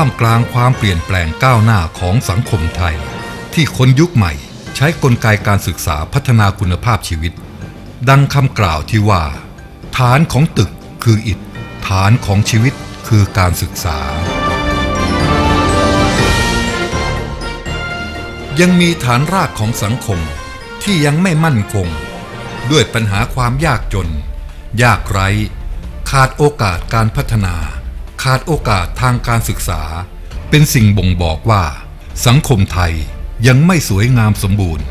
ท่ามกลางความเปลี่ยนแปลงก้าวหน้าของสังคมไทย ที่คนยุคใหม่ใช้กลไกการศึกษาพัฒนาคุณภาพชีวิต ดังคำกล่าวที่ว่า ฐานของตึกคืออิฐ ฐานของชีวิตคือการศึกษา ยังมีฐานรากของสังคมที่ยังไม่มั่นคง ด้วยปัญหาความยากจน ยากไร้ ขาดโอกาสการพัฒนา ขาดโอกาสทางการศึกษา เป็นสิ่งบ่งบอกว่า สังคมไทยยังไม่สวยงามสมบูรณ์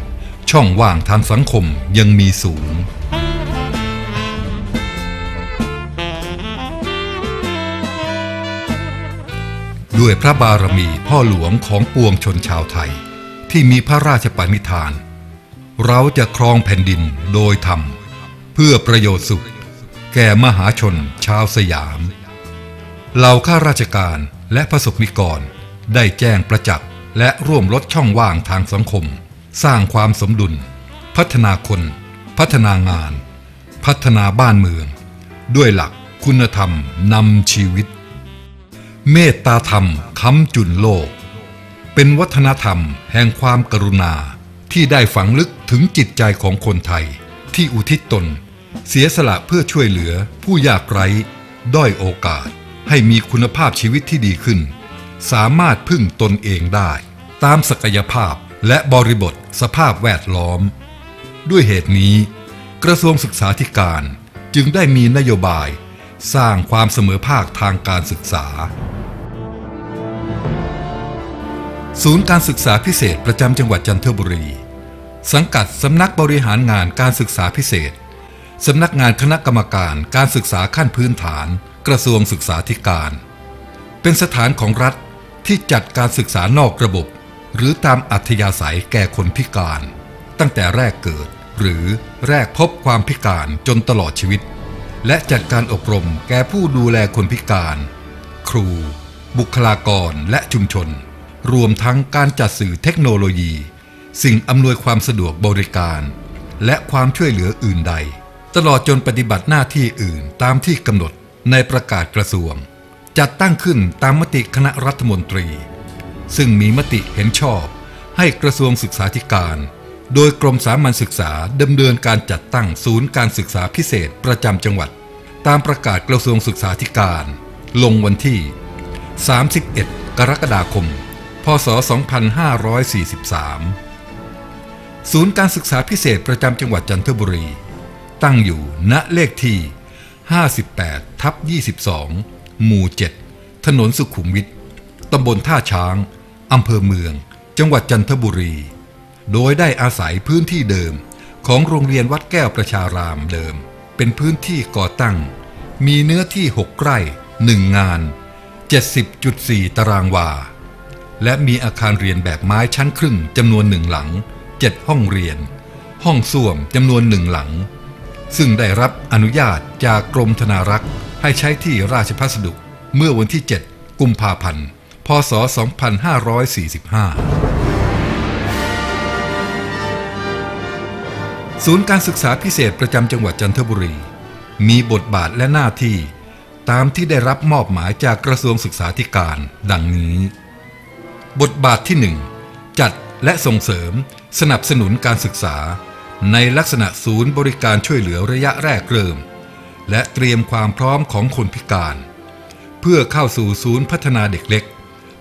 ช่องว่างทางสังคมยังมีสูง ด้วยพระบารมีพ่อหลวงของปวงชนชาวไทย ที่มีพระราชปณิธาน เราจะครองแผ่นดินโดยธรรม เพื่อประโยชน์สุข แก่มหาชนชาวสยาม เหล่าข้าราชการและประสบนิกร ได้แจ้งประจักษ์และร่วมลดช่องว่างทางสังคม สร้างความสมดุล พัฒนาคน พัฒนางาน พัฒนาบ้านเมือง ด้วยหลักคุณธรรมนำชีวิต เมตตาธรรมค้ำจุนโลก เป็นวัฒนธรรมแห่งความกรุณาที่ได้ฝังลึกถึงจิตใจของคนไทย ที่อุทิศตน เสียสละเพื่อช่วยเหลือผู้ยากไร้ด้อยโอกาส ให้มีคุณภาพชีวิตที่ดีขึ้น สามารถพึ่งตนเองได้ ตามศักยภาพและบริบทสภาพแวดล้อม ด้วยเหตุนี้ กระทรวงศึกษาธิการจึงได้มีนโยบาย สร้างความเสมอภาคทางการศึกษา ศูนย์การศึกษาพิเศษประจำจังหวัดจันทบุรี สังกัดสำนักบริหารงานการศึกษาพิเศษสำนักงานคณะกรรมการการศึกษาขั้นพื้นฐาน กระทรวงศึกษาธิการ เป็นสถานของรัฐที่จัดการศึกษานอกระบบ หรือตามอัธยาศัยแก่คนพิการ ตั้งแต่แรกเกิดหรือแรกพบความพิการจนตลอดชีวิต และจัดการอบรมแก่ผู้ดูแลคนพิการ ครู บุคลากรและชุมชน รวมทั้งการจัดสื่อเทคโนโลยี สิ่งอำนวยความสะดวกบริการ และความช่วยเหลืออื่นใด ตลอดจนปฏิบัติหน้าที่อื่นตามที่กำหนด ในประกาศกระทรวง จัดตั้งขึ้นตามมติคณะรัฐมนตรี ซึ่งมีมติเห็นชอบ ให้กระทรวงศึกษาธิการ โดยกรมสามัญศึกษาดำเนินการจัดตั้งศูนย์การศึกษาพิเศษประจำจังหวัด ตามประกาศกระทรวงศึกษาธิการ ลงวันที่ 31 กรกฎาคม พศ 2543ศูนย์การศึกษาพิเศษประจำจังหวัดจันทบุรี ตั้งอยู่ณเลขที่ 58ทับ22 หมู่ 7 ถนนสุขุมวิทตำบลท่าช้าง อำเภอเมือง จังหวัดจันทบุรี โดยได้อาศัยพื้นที่เดิมของโรงเรียนวัดแก้วประชารามเดิม เป็นพื้นที่ก่อตั้ง มีเนื้อที่ 6 ไร่ 1 งาน 70.4 ตารางวา และมีอาคารเรียนแบบไม้ชั้นครึ่งจำนวนหนึ่งหลัง 7 ห้องเรียน ห้องส้วมจำนวนหนึ่งหลัง ซึ่งได้รับอนุญาตจากกรมธนารักษ์ ให้ใช้ที่ราชพัสดุเมื่อวันที่ 7 กุมภาพันธ์ พศ 2545 ศูนย์การศึกษาพิเศษประจำจังหวัดจันทบุรี มีบทบาทและหน้าที่ ตามที่ได้รับมอบหมายจากกระทรวงศึกษาธิการ ดังนี้ บทบาทที่ 1 จัดและส่งเสริมสนับสนุนการศึกษา ในลักษณะศูนย์บริการช่วยเหลือระยะแรกเริ่ม และเตรียมความพร้อมของคนพิการ เพื่อเข้าสู่ศูนย์พัฒนาเด็กเล็ก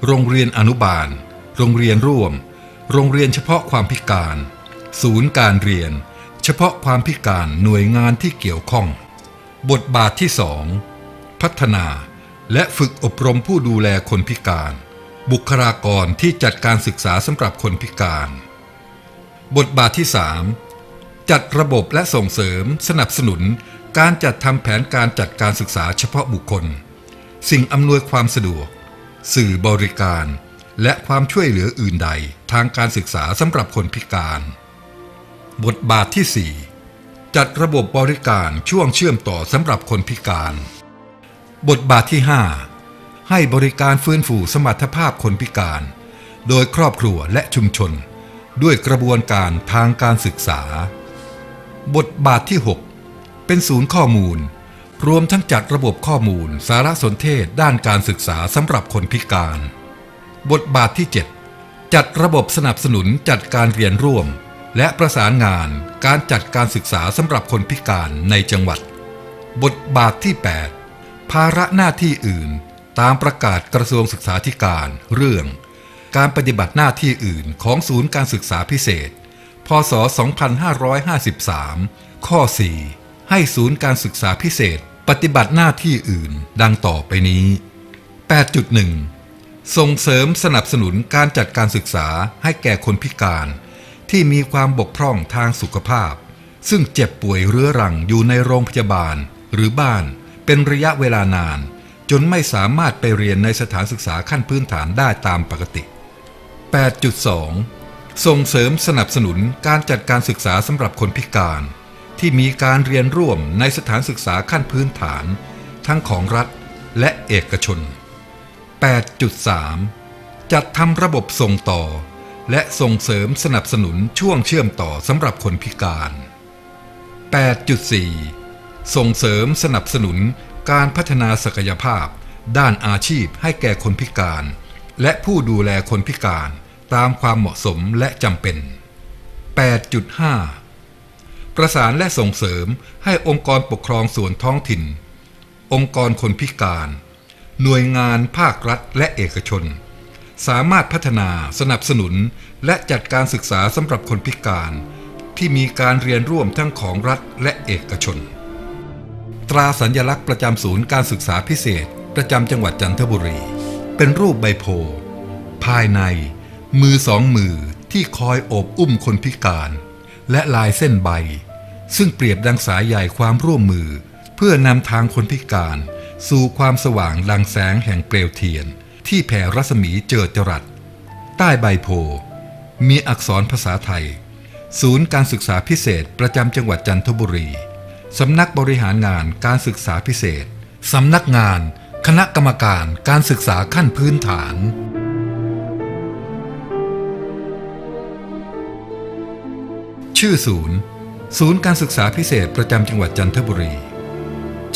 โรงเรียนอนุบาล โรงเรียนร่วม โรงเรียนเฉพาะความพิการ ศูนย์การเรียน เฉพาะความพิการหน่วยงานที่เกี่ยวข้อง บทบาทที่2พัฒนาและฝึกอบรมผู้ดูแลคนพิการ บุคลากรที่จัดการศึกษาสำหรับคนพิการ บทบาทที่ 3 จัดระบบและส่งเสริม สนับสนุน การจัดทำแผนการจัดการศึกษาเฉพาะบุคคล สิ่งอำนวยความสะดวก สื่อบริการ และความช่วยเหลืออื่นใดทางการศึกษาสำหรับคนพิการ บทบาทที่ 4 จัดระบบบริการช่วงเชื่อมต่อสำหรับคนพิการ บทบาทที่ 5 ให้บริการฟื้นฟูสมรรถภาพคนพิการ โดยครอบครัวและชุมชน ด้วยกระบวนการทางการศึกษา บทบาทที่ 6 เป็นศูนย์ข้อมูล รวมทั้งจัดระบบข้อมูล สารสนเทศด้านการศึกษาสำหรับคนพิการ บทบาทที่ 7 จัดระบบสนับสนุนจัดการเรียนร่วม และประสานงานการจัดการศึกษาสำหรับคนพิการในจังหวัด บทบาทที่ 8 ภาระหน้าที่อื่น ตามประกาศกระทรวงศึกษาธิการ เรื่อง การปฏิบัติหน้าที่อื่นของศูนย์การศึกษาพิเศษ พศ 2553 ข้อ 4 ให้ศูนย์การศึกษาพิเศษปฏิบัติหน้าที่อื่นดังต่อไปนี้ 8.1 ส่งเสริมสนับสนุนการจัดการศึกษาให้แก่คนพิการ ที่มีความบกพร่องทางสุขภาพ ซึ่งเจ็บป่วยเรื้อรังอยู่ในโรงพยาบาล หรือบ้านเป็นระยะเวลานาน จนไม่สามารถไปเรียนในสถานศึกษาขั้นพื้นฐานได้ตามปกติ 8.2 ส่งเสริมสนับสนุนการจัดการศึกษาสำหรับคนพิการ ที่มีการเรียนร่วมในสถานศึกษาขั้นพื้นฐาน ทั้งของรัฐและเอกชน 8.3 จัดทำระบบส่งต่อ และส่งเสริมสนับสนุนช่วงเชื่อมต่อสำหรับคนพิการ 8.4 ส่งเสริมสนับสนุนการพัฒนาศักยภาพ ด้านอาชีพให้แก่คนพิการ และผู้ดูแลคนพิการ ตามความเหมาะสมและจำเป็น 8.5 ประสานและส่งเสริมให้องค์กรปกครองส่วนท้องถิ่น องค์กรคนพิการ หน่วยงานภาครัฐและเอกชน สามารถพัฒนาสนับสนุนและจัดการศึกษาสำหรับคนพิการ ที่มีการเรียนร่วมทั้งของรัฐและเอกชน ตราสัญลักษณ์ประจำศูนย์การศึกษาพิเศษ ประจำจังหวัดจันทบุรี เป็นรูปใบโพภายใน มือสองมือที่คอยโอบอุ้มคนพิการ และลายเส้นใบ ซึ่งเปรียบดังสายใหญ่ความร่วมมือ เพื่อนำทางคนพิการ สู่ความสว่างดังแสงแห่งเปลวเทียน ที่แผ่รัศมีเจิดจรัส ใต้ใบโพ มีอักษรภาษาไทย ศูนย์การศึกษาพิเศษประจำจังหวัดจันทบุรีสำนักบริหารงานการศึกษาพิเศษ สำนักงาน คณะกรรมการการศึกษาขั้นพื้นฐาน ชื่อศูนย์ ศูนย์การศึกษาพิเศษประจำจังหวัดจันทบุรี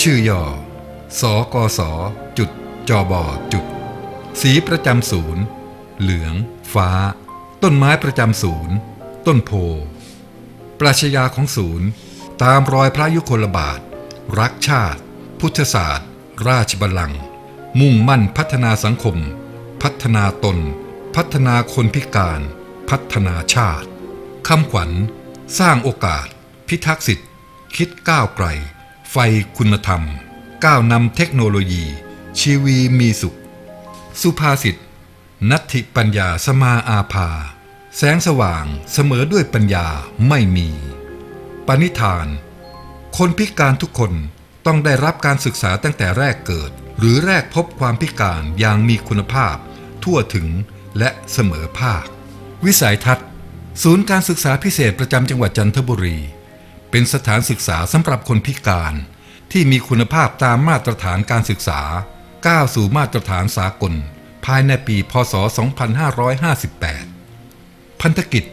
ชื่อย่อ สกส จุด จบจุด สีประจำศูนย์ เหลือง ฟ้า ต้นไม้ประจำศูนย์ ต้นโพ ปรัชญาของศูนย์ ตามรอยพระยุคลบาท รักชาติ พุทธศาสตร์ ราชบัลลังก์ มุ่งมั่นพัฒนาสังคม พัฒนาตน พัฒนาคนพิการ พัฒนาชาติคำขวัญ สร้างโอกาส พิทักษ์สิทธิ์ คิดก้าวไกล ไฟคุณธรรม ก้าวนำเทคโนโลยี ชีวีมีสุข สุภาษิตนัตถิปัญญาสมาอาภา แสงสว่างเสมอด้วยปัญญาไม่มี ปณิธาน คนพิการทุกคนต้องได้รับการศึกษาตั้งแต่แรกเกิด หรือแรกพบความพิการอย่างมีคุณภาพ ทั่วถึงและเสมอภาค วิสัยทัศน์ ศูนย์การศึกษาพิเศษประจำจังหวัดจันทบุรี เป็นสถานศึกษาสำหรับคนพิการ ที่มีคุณภาพตามมาตรฐานการศึกษา ก้าวสู่มาตรฐานสากล ภายในปี พศ 2558 พันธกิจ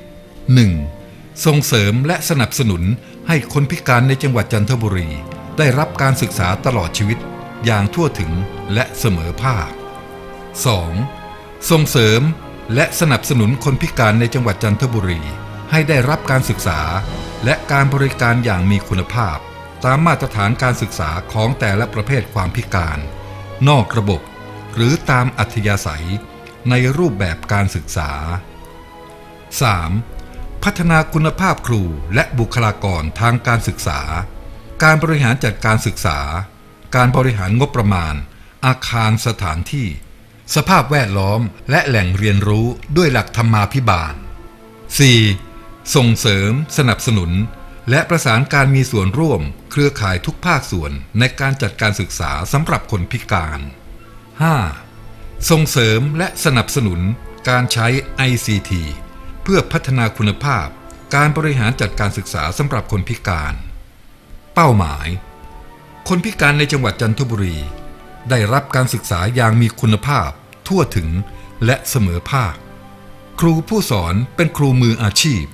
1. ส่งเสริมและสนับสนุนให้คนพิการในจังหวัดจันทบุรี ได้รับการศึกษาตลอดชีวิต อย่างทั่วถึงและเสมอภาค 2. ส่งเสริม และสนับสนุนคนพิการในจังหวัดจันทบุรี ให้ได้รับการศึกษา และการบริการอย่างมีคุณภาพ ตามมาตรฐานการศึกษาของแต่ละประเภทความพิการ นอกระบบ หรือตามอัธยาศัย ในรูปแบบการศึกษา 3. พัฒนาคุณภาพครูและบุคลากรทางการศึกษา การบริหารจัดการศึกษา การบริหารงบประมาณ อาคารสถานที่ สภาพแวดล้อมและแหล่งเรียนรู้ด้วยหลักธรรมาภิบาล 4. ส่งเสริม สนับสนุน และประสานการมีส่วนร่วม เครือข่ายทุกภาคส่วนในการจัดการศึกษาสำหรับคนพิการ 5. ส่งเสริมและสนับสนุนการใช้ ICT เพื่อพัฒนาคุณภาพ การบริหารจัดการศึกษาสำหรับคนพิการ เป้าหมาย คนพิการในจังหวัดจันทบุรี ได้รับการศึกษาอย่างมีคุณภาพ ทั่วถึงและเสมอภาค ครูผู้สอนเป็นครูมืออาชีพ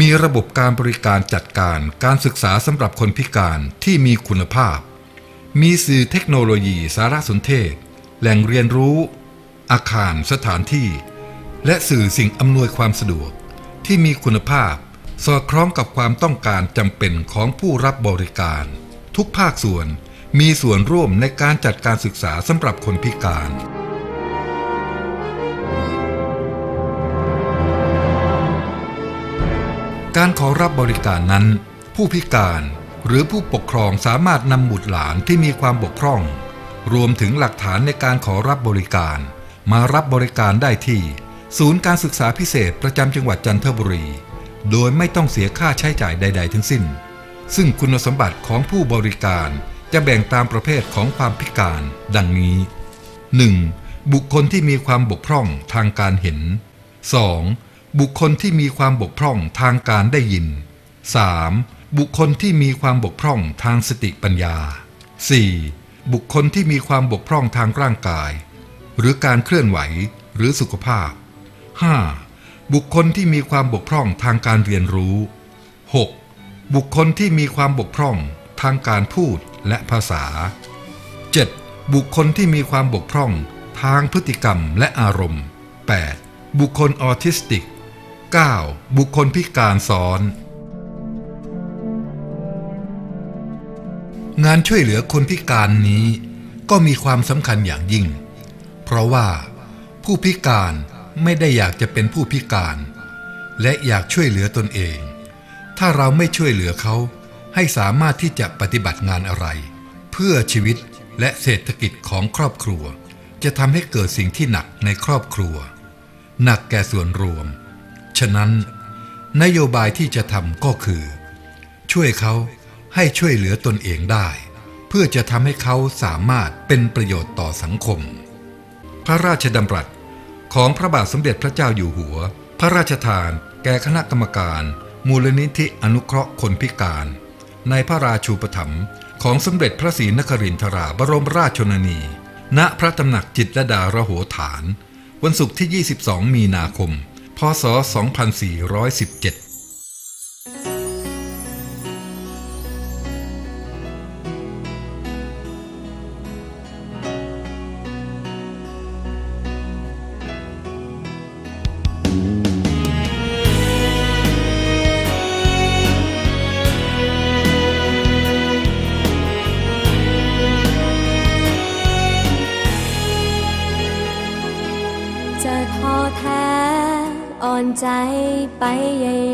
มีระบบการบริการจัดการการศึกษาสำหรับคนพิการที่มีคุณภาพ มีสื่อเทคโนโลยีสารสนเทศ แหล่งเรียนรู้ อาคารสถานที่ และสื่อสิ่งอำนวยความสะดวกที่มีคุณภาพ สอดคล้องกับความต้องการจำเป็นของผู้รับบริการ ทุกภาคส่วน มีส่วนร่วมในการจัดการศึกษาสำหรับคนพิการ การขอรับบริการนั้น ผู้พิการหรือผู้ปกครองสามารถนำบุตรหลานที่มีความบกพร่อง รวมถึงหลักฐานในการขอรับบริการ มารับบริการได้ที่ ศูนย์การศึกษาพิเศษประจำจังหวัดจันทบุรี โดยไม่ต้องเสียค่าใช้จ่ายใด ๆ ทั้งสิ้น ซึ่งคุณสมบัติของผู้บริการ จะแบ่งตามประเภทของความพิการ ดังนี้ 1. บุคคลที่มีความบกพร่องทางการเห็น 2. บุคคลที่มีความบกพร่องทางการได้ยิน 3. บุคคลที่มีความบกพร่องทางสติปัญญา 4. บุคคลที่มีความบกพร่องทางร่างกาย หรือการเคลื่อนไหวหรือสุขภาพ 5. บุคคลที่มีความบกพร่องทางการเรียนรู้ 6. บุคคลที่มีความบกพร่อง ทางการพูดและภาษา 7. บุคคลที่มีความบกพร่องทางพฤติกรรมและอารมณ์ 8. บุคคลออทิสติก 9. บุคคลพิการซ้อน งานช่วยเหลือคนพิการนี้ก็มีความสำคัญอย่างยิ่ง เพราะว่า ผู้พิการไม่ได้อยากจะเป็นผู้พิการ และอยากช่วยเหลือตนเอง ถ้าเราไม่ช่วยเหลือเขา ให้สามารถที่จะปฏิบัติงานอะไร เพื่อชีวิตและเศรษฐกิจของครอบครัว จะทำให้เกิดสิ่งที่หนักในครอบครัว หนักแก่ส่วนรวม ฉะนั้น นโยบายที่จะทำก็คือ ช่วยเขาให้ช่วยเหลือตนเองได้ เพื่อจะทำให้เขาสามารถเป็นประโยชน์ต่อสังคม พระราชดำรัสของพระบาทสมเด็จพระเจ้าอยู่หัว พระราชทาน แก่คณะกรรมการ มูลนิธิอนุเคราะห์คนพิการ ในพระราชูปถัมภ์ของสมเด็จพระศรีนครินทราบรมราชชนนี ณพระตำหนักจิตรดาระโหฐาน วันศุกร์ที่ 22 มีนาคม พศ 2417 ใจไปใหญ่